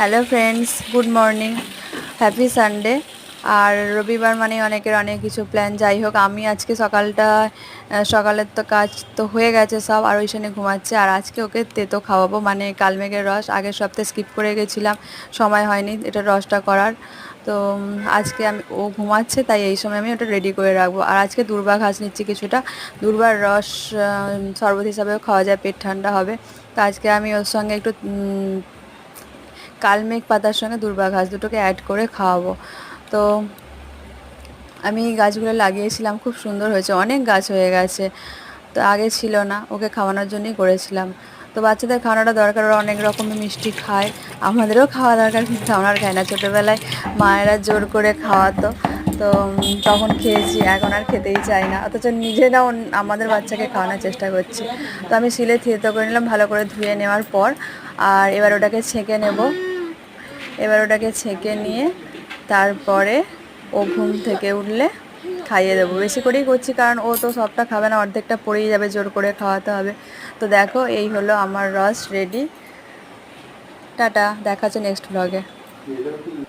Hello friends good morning happy Sunday আর রবিবার মানে অনেকের অনেক কিছু প্ল্যান যাই হোক, আমি আজকে সকালটা সকালের তো কাজ তো হয়ে গেছে সব, আর ওই সঙ্গে ঘুমাচ্ছে। আর আজকে ওকে তেতো খাওয়াবো মানে কালমেঘের রস। আগের সপ্তাহে স্কিপ করে গেছিলাম, সময় হয়নি এটা রসটা করার। তো আজকে আমি, ও ঘুমাচ্ছে, তাই এই সময় আমি ওটা রেডি করে রাখব। আর আজকে দুর্বা ঘাস নিচ্ছি কিছুটা। দুর্বার রস শরবত হিসাবেও খাওয়া যায়, পেট ঠান্ডা হবে। তো আজকে আমি ওর সঙ্গে একটু কালমেঘ পাতার সঙ্গে দুর্বা ঘাস দুটোকে অ্যাড করে খাওয়াবো। তো আমি গাছগুলো লাগিয়েছিলাম, খুব সুন্দর হয়েছে, অনেক গাছ হয়ে গেছে। তো আগে ছিল না, ওকে খাওয়ানোর জন্যই করেছিলাম। তো বাচ্চাদের খাওয়ানোটা দরকার, ওরা অনেক রকমের মিষ্টি খায়, আমাদেরও খাওয়া দরকার, কিন্তু আর খাই না। ছোটোবেলায় মায়েরা জোর করে খাওয়াতো, তো তখন খেয়েছি, এখন আর খেতেই চাই না। অথচ নিজেরাও আমাদের বাচ্চাকে খাওয়ানোর চেষ্টা করছি। তো আমি শিলে থেতো করে নিলাম, ভালো করে ধুয়ে নেওয়ার পর, আর এবার ওটাকে ছেঁকে নেব। এবার ওটাকে ছেঁকে নিয়ে তারপরে ও ঘুম থেকে উঠলে খাইয়ে দেবো। বেশি করেই করছি কারণ ও তো সবটা খাবে না, অর্ধেকটা পড়েই যাবে, জোর করে খাওয়াতে হবে। তো দেখো, এই হলো আমার রস রেডি। টাটা, দেখাচ্ছে নেক্সট ব্লগে